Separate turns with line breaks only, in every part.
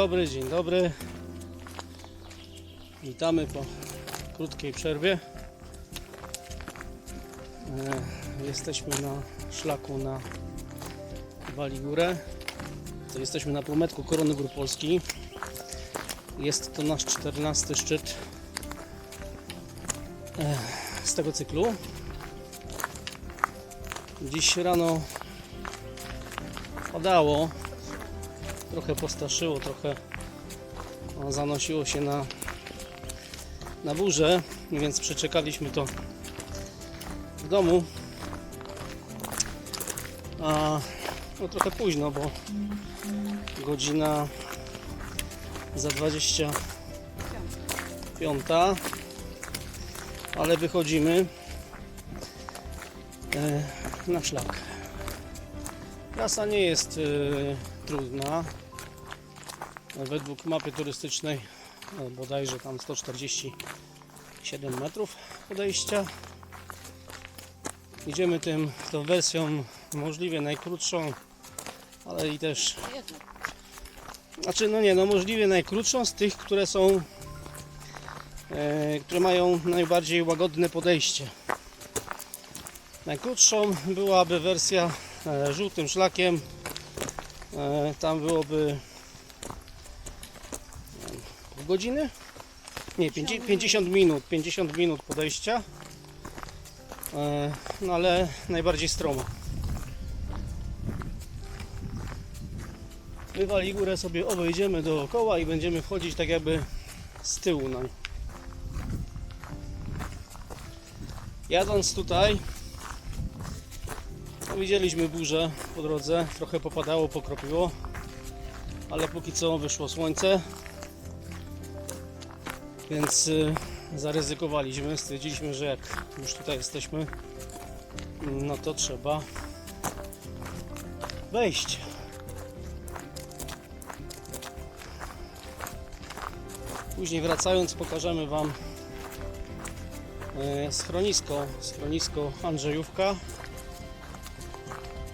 dobry, dzień dobry. Witamy po krótkiej przerwie. E, Jesteśmy na szlaku na Waligórę. To jesteśmy na półmetku Korony Gór Polski. Jest to nasz 14 szczyt e, z tego cyklu. Dziś rano padało, trochę postaszyło, trochę zanosiło się na, na burzę, więc przeczekaliśmy to w domu. A no trochę późno, bo godzina za 25, ale wychodzimy e, na szlak. Trasa nie jest e, trudna. Według mapy turystycznej e, bodajże tam 147 metrów podejścia. Idziemy tym tą wersją możliwie najkrótszą, ale i też znaczy no nie, no możliwie najkrótszą z tych, które są e, które mają najbardziej łagodne podejście. Najkrótszą byłaby wersja e, żółtym szlakiem. E, tam byłoby pół godziny? Nie, 50, 50 minut. 50 minut podejścia. E, no ale najbardziej stromo. Wywali górę sobie obejdziemy dookoła i będziemy wchodzić tak jakby z tyłu na nią. Jadąc tutaj no, widzieliśmy burzę po drodze, trochę popadało, pokropiło, ale póki co wyszło słońce, więc y, zaryzykowaliśmy, stwierdziliśmy, że jak już tutaj jesteśmy, no to trzeba wejść. Później wracając pokażemy Wam e, schronisko, schronisko Andrzejówka.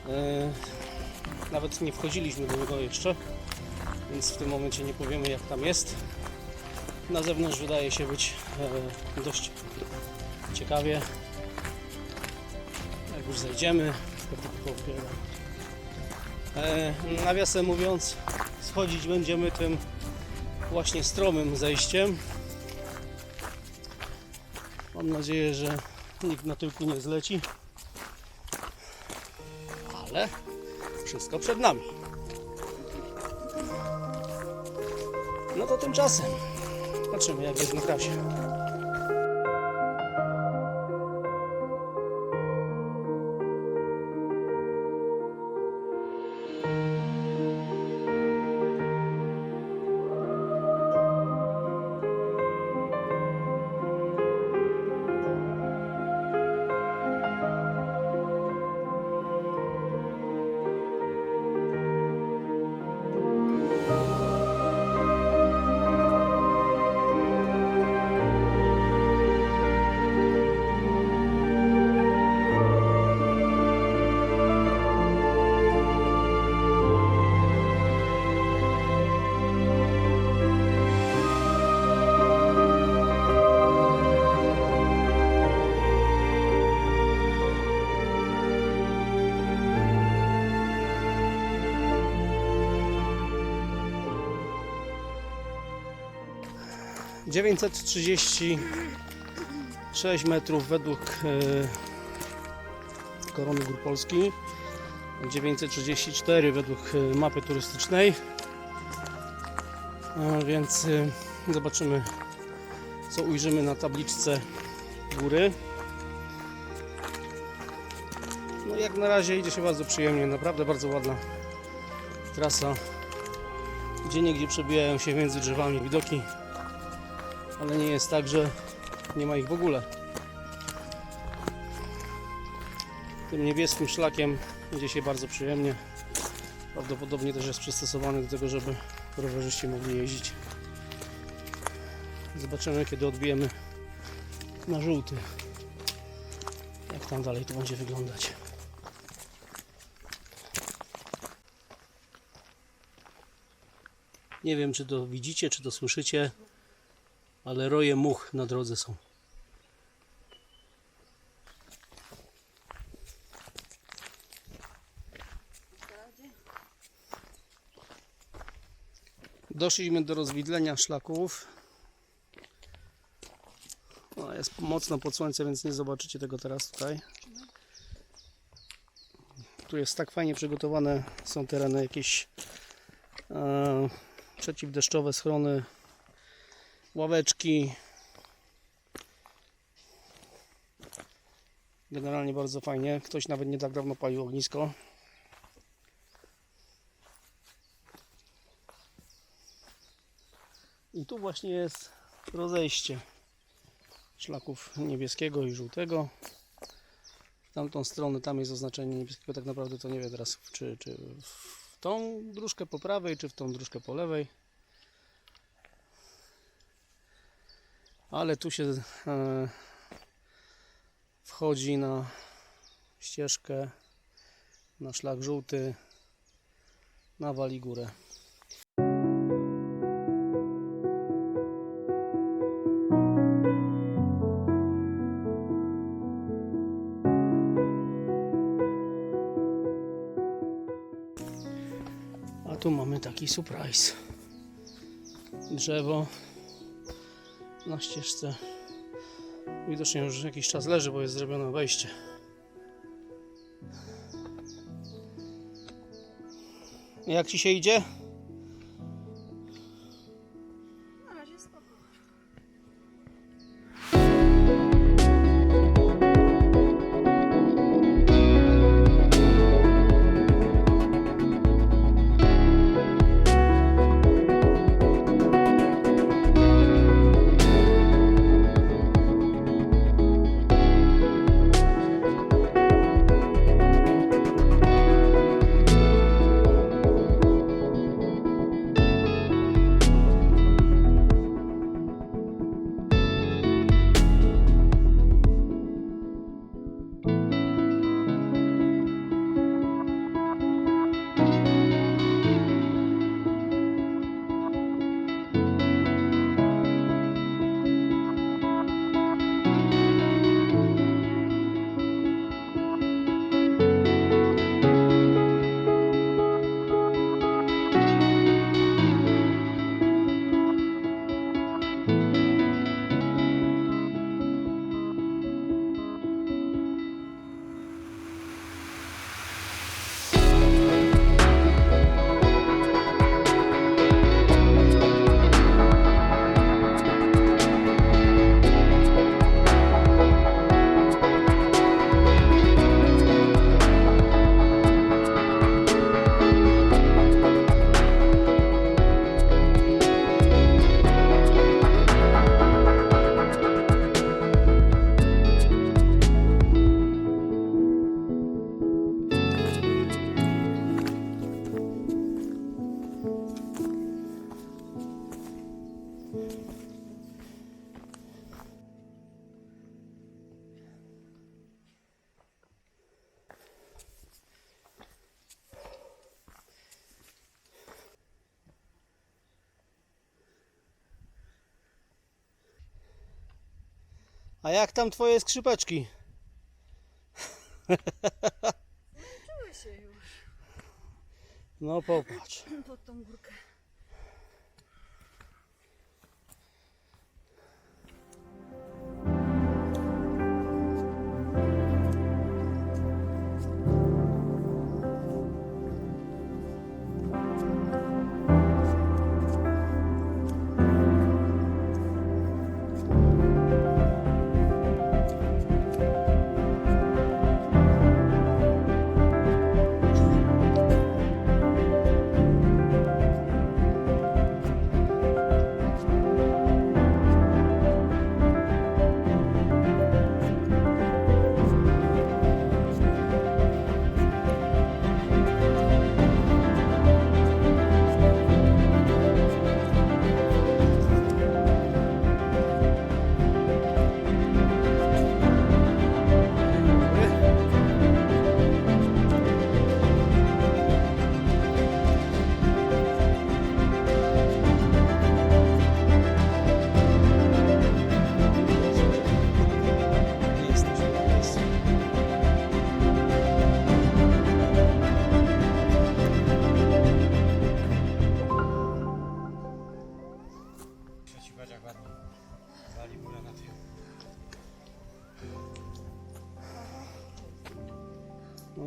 E, Nawet nie wchodziliśmy do niego jeszcze, więc w tym momencie nie powiemy jak tam jest. Na zewnątrz wydaje się być e, dość ciekawie. Jak już zejdziemy. E, Nawiasem mówiąc, schodzić będziemy tym właśnie stromym zejściem. Mam nadzieję, że nikt na tyłku nie zleci. Wszystko przed nami. No to tymczasem patrzymy jak jest na trasie. Dziewięćset trzydzieści sześć metrów według e, Korony Gór Polski. 934 według e, mapy turystycznej. E, Więc zobaczymy, co ujrzymy na tabliczce góry. No jak na razie idzie się bardzo przyjemnie, naprawdę bardzo ładna trasa. Gdzie niegdzie przebijają się między drzewami widoki, ale nie jest tak, że nie ma ich w ogóle. Tym niebieskim szlakiem idzie się bardzo przyjemnie. Prawdopodobnie też jest przystosowany do tego, żeby rowerzyści mogli jeździć. Zobaczymy, kiedy odbijemy na żółty. Jak tam dalej to będzie wyglądać. Nie wiem, czy to widzicie, czy to słyszycie, ale roje much na drodze są. Doszliśmy do rozwidlenia szlaków. Jest mocno pod słońcem, więc nie zobaczycie tego teraz tutaj. Tu jest tak fajnie przygotowane, są tereny jakieś e, przeciwdeszczowe schrony, ławeczki. Generalnie bardzo fajnie. Ktoś nawet nie tak dawno palił ognisko. I tu właśnie jest rozejście szlaków niebieskiego i żółtego. W tamtą stronę, tam jest oznaczenie niebieskiego, tak naprawdę to nie wiem teraz, czy, czy w tą dróżkę po prawej, czy w tą dróżkę po lewej. Ale tu się e, wchodzi na ścieżkę, na szlak żółty, na wali górę. A tu mamy taki surprise. Drzewo na ścieżce. Widocznie już jakiś czas leży, bo jest zrobione wejście. Jak ci się idzie?
A jak tam twoje skrzypeczki? Czuły się już
No popatrz.
pod tą górkę.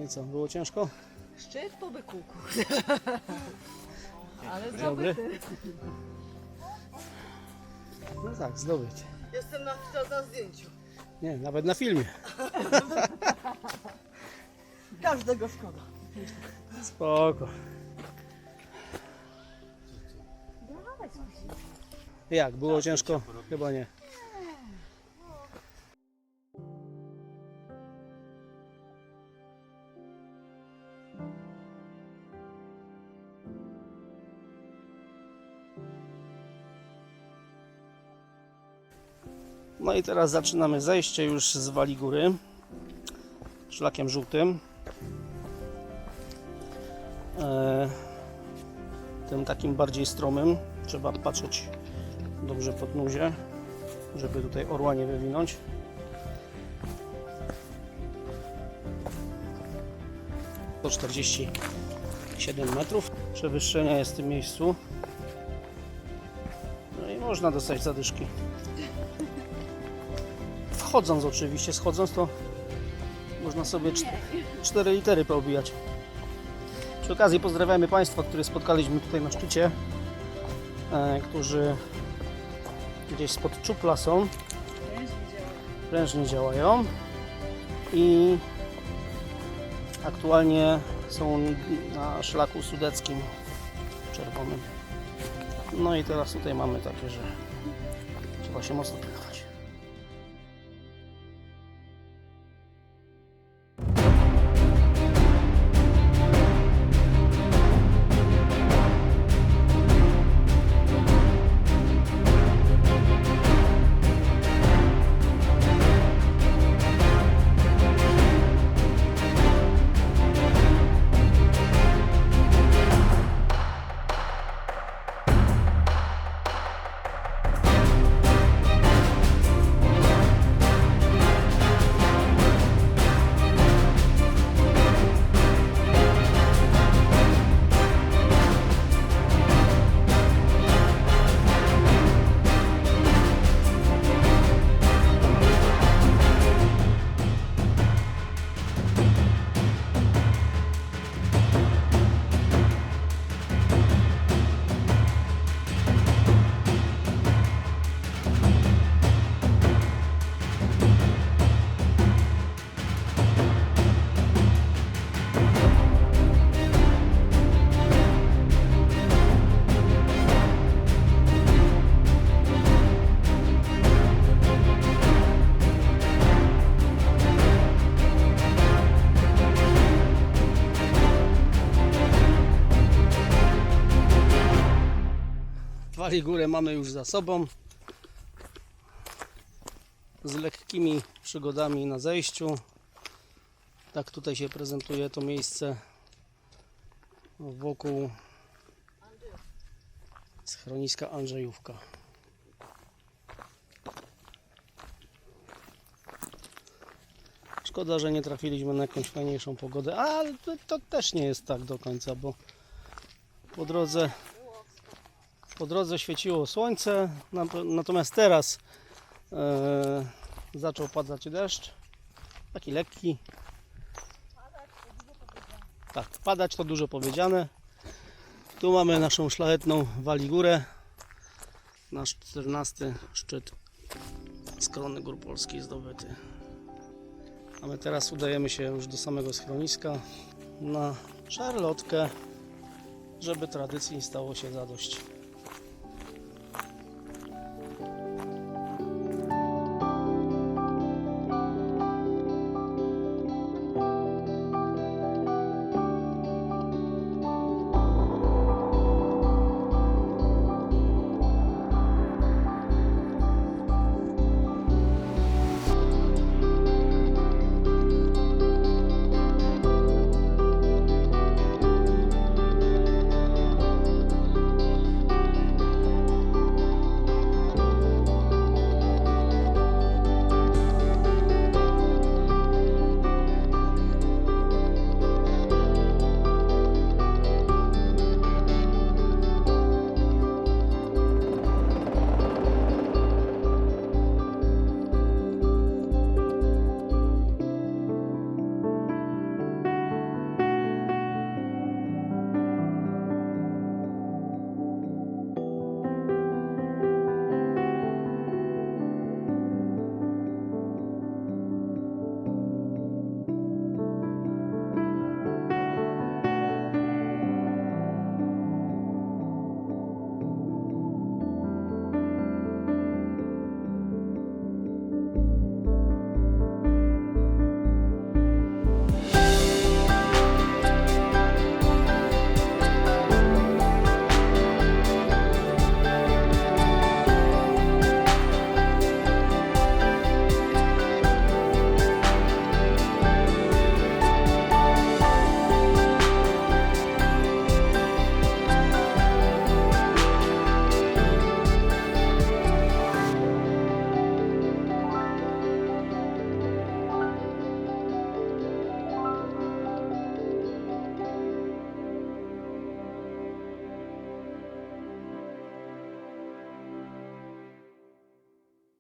Co, było ciężko?
Szczyt po byku, kurde. Ale zdobyty.
No tak, zdobyć.
Jestem na, na zdjęciu.
Nie, nawet na filmie.
Każdego szkoda.
Spoko. Jak, było ciężko? Chyba nie. I teraz zaczynamy zejście już z Wali Góry szlakiem żółtym. E, tym takim bardziej stromym. Trzeba patrzeć dobrze pod nuzie, żeby tutaj orła nie wywinąć. To 47 metrów przewyższenia jest w tym miejscu. No i można dostać zadyszki. Wchodząc oczywiście, schodząc to można sobie cz- cztery litery poobijać. Przy okazji pozdrawiamy Państwa, których spotkaliśmy tutaj na szczycie, e, którzy gdzieś spod czupla są, prężnie działają i aktualnie są na szlaku sudeckim czerwonym. No i teraz tutaj mamy takie, że trzeba się mocno Wali górę mamy już za sobą. Z lekkimi przygodami na zejściu. Tak tutaj się prezentuje to miejsce wokół schroniska Andrzejówka. Szkoda, że nie trafiliśmy na jakąś fajniejszą pogodę, ale to też nie jest tak do końca, bo po drodze po drodze świeciło słońce, nato- natomiast teraz e, zaczął padać deszcz. Taki lekki. Tak, padać to dużo powiedziane. Tu mamy naszą szlachetną Waligórę. Nasz 14 szczyt z korony gór polskiej zdobyty. A my teraz udajemy się już do samego schroniska na szarlotkę, żeby tradycji stało się zadość.